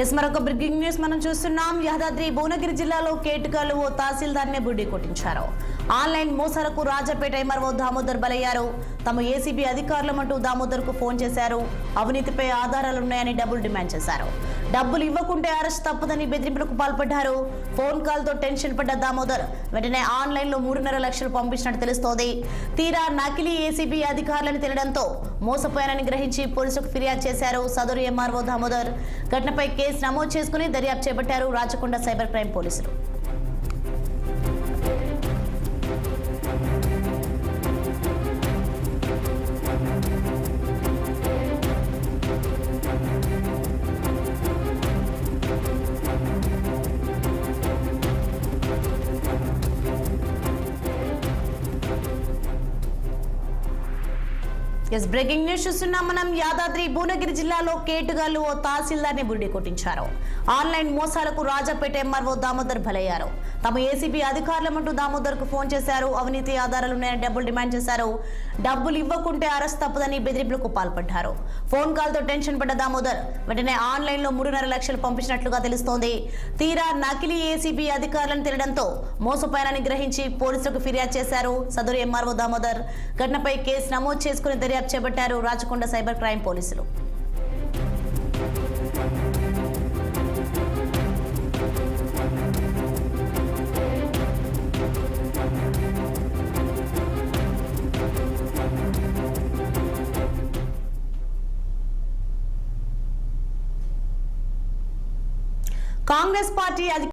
Yes మరొక breaking news మనం చూస్తున్నాం. యాదాద్రి భువనగిరి జిల్లాలో కేటుకాలు ఓ తహసీల్దార్నే బుడ్డి కొట్టించారు. ఆన్లైన్ మోసాలకు రాజపేట ఎంఆర్ఓ దామోదర్ బలయ్యారు. తమ ఏసీబీ అధికారులమంటూ దామోదర్కు ఫోన్ చేశారు. అవినీతిపై ఆధారాలున్నాయని డబ్బులు డిమాండ్ చేశారు. డబ్బులు ఇవ్వకుంటే అరెస్ట్ తప్పదని బెదిరింపులకు పాల్పడ్డారు. ఫోన్ కాల్తో టెన్షన్ పడ్డ దామోదర్ వెంటనే ఆన్లైన్లో మూడున్నర లక్షలు పంపించినట్టు తెలుస్తోంది. తీరా నకిలీ ఏసీబీ అధికారులను తెలియడంతో మోసపోయారని గ్రహించి పోలీసులకు ఫిర్యాదు చేశారు సదరు ఎంఆర్ఓ దామోదర్. ఘటనపై కేసు నమోదు చేసుకుని దర్యాప్తు చేపట్టారు రాచకొండ సైబర్ క్రైమ్ పోలీసులు. ఎస్ బ్రేకింగ్ న్యూస్ చూస్తున్నాం. మనం యాదాద్రి భువనగిరి జిల్లాలో కేటుగాళ్ళు ఓ తహసీల్దార్ని బుడ్డి కొట్టించారు ఆన్లైన్ మోసాలకు రాజపేట ఎంఆర్ఓ దామోదర్ బలయ్యారు. తమ ఏసీబీ అధికారులమంటూ దామోదర్కు ఫోన్ చేశారు. అవినీతి ఆధారాలు ఉన్నాయని డబ్బులు డిమాండ్ చేశారు. డబ్బులు ఇవ్వకుంటే అరెస్ట్ తప్పదని బెదిరింపులకు పాల్పడ్డారు. ఫోన్ కాల్తో టెన్షన్ పడ్డ దామోదర్ వెంటనే ఆన్లైన్లో మూడున్నర లక్షలు పంపించినట్లుగా తెలుస్తోంది. తీరా నకిలీ ఏసీబీ అధికారులను తెలియడంతో మోసపోయారని గ్రహించి పోలీసులకు ఫిర్యాదు చేశారు సదరు ఎంఆర్ఓ దామోదర్. ఘటనపై కేసు నమోదు చేసుకుని దర్యాప్తు చేపట్టారు రాచకొండ సైబర్ క్రైమ్ పోలీసులు. కాంగ్రెస్ పార్టీ అధిక